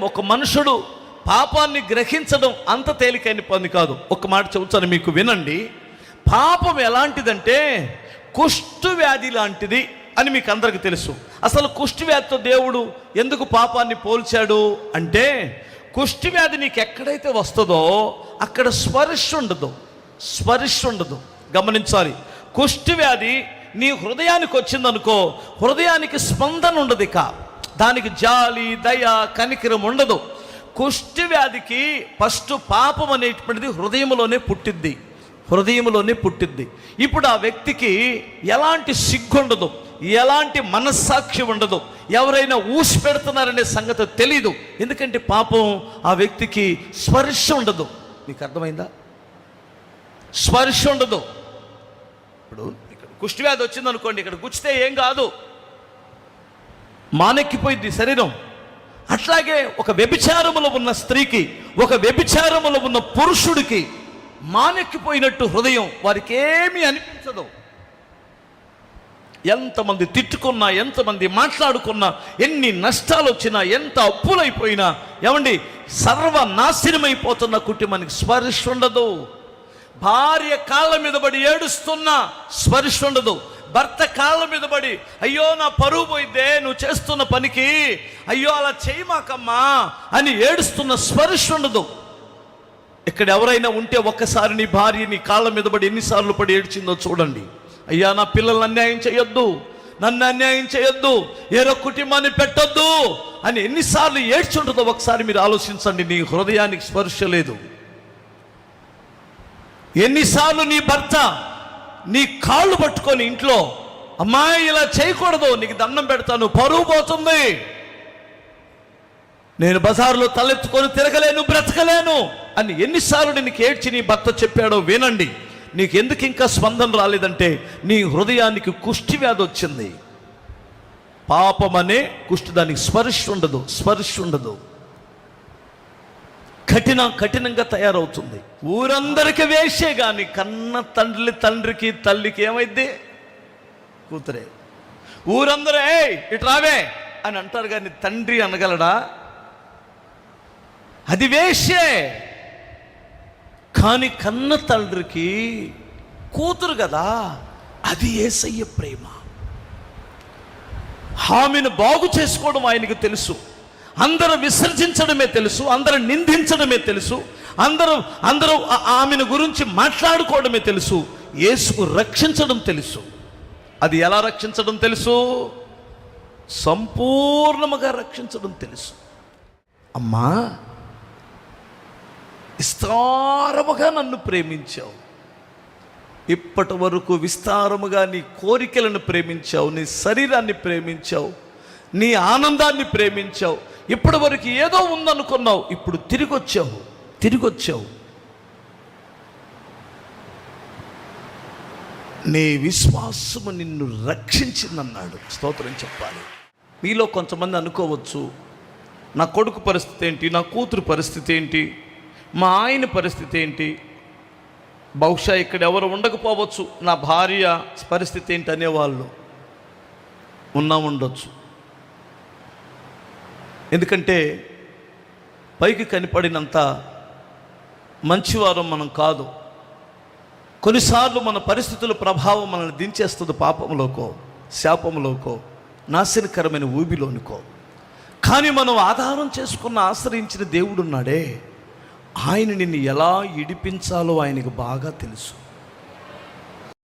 ఒక మనుషుడు పాపాన్ని గ్రహించడం అంత తేలికైన పని కాదు. ఒక మాట చెబుతాను మీకు వినండి. పాపం ఎలాంటిదంటే కుష్టు వ్యాధి లాంటిది అని మీకు అందరికీ తెలుసు. అసలు కుష్టి వ్యాధితో దేవుడు ఎందుకు పాపాన్ని పోల్చాడు అంటే కుష్టి వ్యాధి నీకు ఎక్కడైతే వస్తుందో అక్కడ స్పర్శ ఉండదు. స్పర్శ ఉండదు. గమనించాలి. కుష్టి వ్యాధి నీ హృదయానికి వచ్చిందనుకో హృదయానికి స్పందన ఉండదు ఇక. దానికి జాలి దయ కనికరం ఉండదు. కుష్టి వ్యాధికి ఫస్ట్ పాపం అనేటువంటిది హృదయంలోనే పుట్టిద్ది. హృదయంలోనే పుట్టిద్ది. ఇప్పుడు ఆ వ్యక్తికి ఎలాంటి సిగ్గు ఉండదు. ఎలాంటి మనస్సాక్షి ఉండదు. ఎవరైనా ఊసి పెడుతున్నారనే సంగతి తెలీదు. ఎందుకంటే పాపం ఆ వ్యక్తికి స్పర్శ ఉండదు. మీకు అర్థమైందా? స్పర్శ ఉండదు. ఇప్పుడు ఇక్కడ కుష్టి వ్యాధి వచ్చిందనుకోండి ఇక్కడ గుచ్చితే ఏం కాదు. మానెక్కిపోయింది శరీరం. అట్లాగే ఒక వ్యభిచారములో ఉన్న స్త్రీకి ఒక వ్యభిచారములో ఉన్న పురుషుడికి మానెక్కిపోయినట్టు హృదయం వారికి ఏమీ అనిపించదు. ఎంతమంది తిట్టుకున్నా ఎంతమంది మాట్లాడుకున్నా ఎన్ని నష్టాలు వచ్చినా ఎంత అప్పులైపోయినా ఏమండి సర్వనాశనమైపోతున్న కుటుంబానికి స్పర్శ ఉండదు భార్య కాళ్ళ మీద పడి ఏడుస్తున్నా స్పర్శ ఉండదు భర్త కాళ్ళ మీద పడి అయ్యో నా పరువు పోయిద్దే నువ్వు చేస్తున్న పనికి. అయ్యో అలా చేయమాకమ్మా అని ఏడుస్తున్న స్పర్శ ఉండదు. ఇక్కడ ఎవరైనా ఉంటే ఒక్కసారి నీ భార్య నీ కాళ్ళ మీద పడి ఎన్నిసార్లు పడి ఏడ్చిందో చూడండి. అయ్యా నా పిల్లల్ని అన్యాయం చేయొద్దు. నన్ను అన్యాయం చేయొద్దు. ఏరో కుటుంబాన్ని పెట్టొద్దు అని ఎన్నిసార్లు ఏడ్చుంటుందో ఒకసారి మీరు ఆలోచించండి. నీ హృదయానికి స్పర్శ లేదు. ఎన్నిసార్లు నీ భర్త నీ కాళ్ళు పట్టుకొని ఇంట్లో అమ్మాయి ఇలా చేయకూడదు నీకు దండం పెడతాను పరువు పోతుంది. నేను బజార్లో తలెత్తుకొని తిరగలేను బ్రతకలేను అని ఎన్నిసార్లు నీకు ఏడ్చి నీ భర్త చెప్పాడో వినండి. నీకు ఎందుకు ఇంకా స్పందన రాలేదంటే నీ హృదయానికి కుష్టి వ్యాధి వచ్చింది. పాపం అనే కుష్టి దానికి స్పర్శ ఉండదు స్పర్శ ఉండదు. కఠిన కఠినంగా తయారవుతుంది. ఊరందరికి వేసే కానీ కన్న తండ్రి తండ్రికి తల్లికి ఏమైద్ది? కూతురే. ఊరందరూ ఏ ఇటు రావే అని అంటారు కానీ తండ్రి అనగలడా? అది వేషే. కానీ కన్న తండ్రికి కూతురు కదా అది ఏసయ్య ప్రేమ. హామీని బాగు చేసుకోవడం ఆయనకు తెలుసు. అందరూ విసర్జించడమే తెలుసు అందరూ నిందించడమే తెలుసు అందరూ అందరూ ఆమెను గురించి మాట్లాడుకోవడమే తెలుసు యేసుకు రక్షించడం తెలుసు. అది ఎలా రక్షించడం తెలుసు? సంపూర్ణముగా రక్షించడం తెలుసు. అమ్మా విస్తారముగా నన్ను ప్రేమించావు. ఇప్పటి వరకు విస్తారముగా నీ కోరికలను ప్రేమించావు నీ శరీరాన్ని ప్రేమించావు నీ ఆనందాన్ని ప్రేమించావు ఇప్పటి వరకు ఏదో ఉందనుకున్నావు ఇప్పుడు తిరిగి వచ్చావు తిరిగి వచ్చావు నీ విశ్వాసము నిన్ను రక్షించిందన్నాడు. స్తోత్రం చెప్పాలి. మీలో కొంతమంది అనుకోవచ్చు నా కొడుకు పరిస్థితి ఏంటి నా కూతురు పరిస్థితి ఏంటి మా ఆయన పరిస్థితి ఏంటి బహుశా ఇక్కడ ఎవరు ఉండకపోవచ్చు నా భార్య పరిస్థితి ఏంటి అనేవాళ్ళు. ఉన్నా ఉండొచ్చు ఎందుకంటే పైకి కనపడినంత మంచివారం మనం కాదు. కొన్నిసార్లు మన పరిస్థితుల ప్రభావం మనల్ని దించేస్తుంది పాపంలోకో శాపంలోకో నాశనకరమైన ఊబిలోనికో. కానీ మనం ఆధారం చేసుకున్న ఆశ్రయించిన దేవుడున్నాడే. ఆయన నిన్ను ఎలా ఇడిపించాలో ఆయనకు బాగా తెలుసు.